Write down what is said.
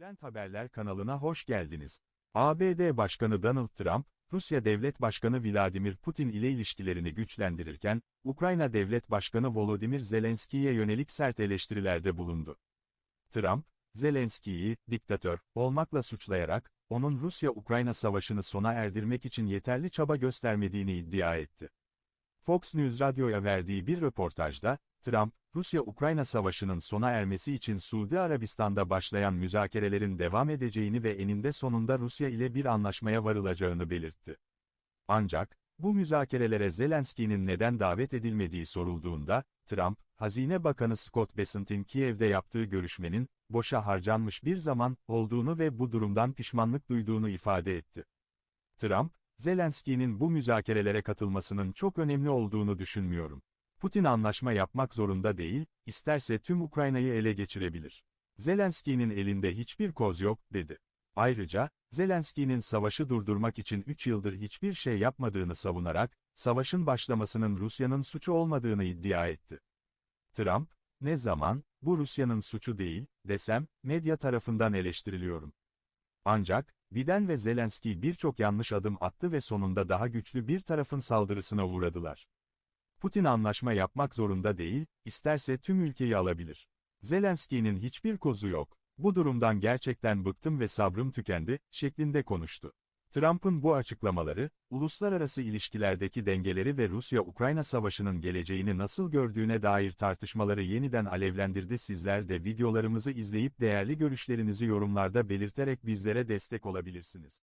Trend Haberler kanalına hoş geldiniz. ABD Başkanı Donald Trump, Rusya Devlet Başkanı Vladimir Putin ile ilişkilerini güçlendirirken, Ukrayna Devlet Başkanı Volodymyr Zelenski'ye yönelik sert eleştirilerde bulundu. Trump, Zelenski'yi, diktatör, olmakla suçlayarak, onun Rusya-Ukrayna savaşını sona erdirmek için yeterli çaba göstermediğini iddia etti. Fox News Radyo'ya verdiği bir röportajda, Trump, Rusya-Ukrayna savaşının sona ermesi için Suudi Arabistan'da başlayan müzakerelerin devam edeceğini ve eninde sonunda Rusya ile bir anlaşmaya varılacağını belirtti. Ancak, bu müzakerelere Zelenski'nin neden davet edilmediği sorulduğunda, Trump, Hazine Bakanı Scott Bessent'in Kiev'de yaptığı görüşmenin, boşa harcanmış bir zaman olduğunu ve bu durumdan pişmanlık duyduğunu ifade etti. Trump, Zelenski'nin bu müzakerelere katılmasının çok önemli olduğunu düşünmüyorum. Putin anlaşma yapmak zorunda değil, isterse tüm Ukrayna'yı ele geçirebilir. Zelenski'nin elinde hiçbir koz yok, dedi. Ayrıca, Zelenski'nin savaşı durdurmak için 3 yıldır hiçbir şey yapmadığını savunarak, savaşın başlamasının Rusya'nın suçu olmadığını iddia etti. Trump, ne zaman, bu Rusya'nın suçu değil, desem, medya tarafından eleştiriliyorum. Ancak, Biden ve Zelenski birçok yanlış adım attı ve sonunda daha güçlü bir tarafın saldırısına uğradılar. Putin anlaşma yapmak zorunda değil, isterse tüm ülkeyi alabilir. Zelenski'nin hiçbir kozu yok. Bu durumdan gerçekten bıktım ve sabrım tükendi, şeklinde konuştu. Trump'ın bu açıklamaları, uluslararası ilişkilerdeki dengeleri ve Rusya-Ukrayna savaşının geleceğini nasıl gördüğüne dair tartışmaları yeniden alevlendirdi. Sizler de videolarımızı izleyip değerli görüşlerinizi yorumlarda belirterek bizlere destek olabilirsiniz.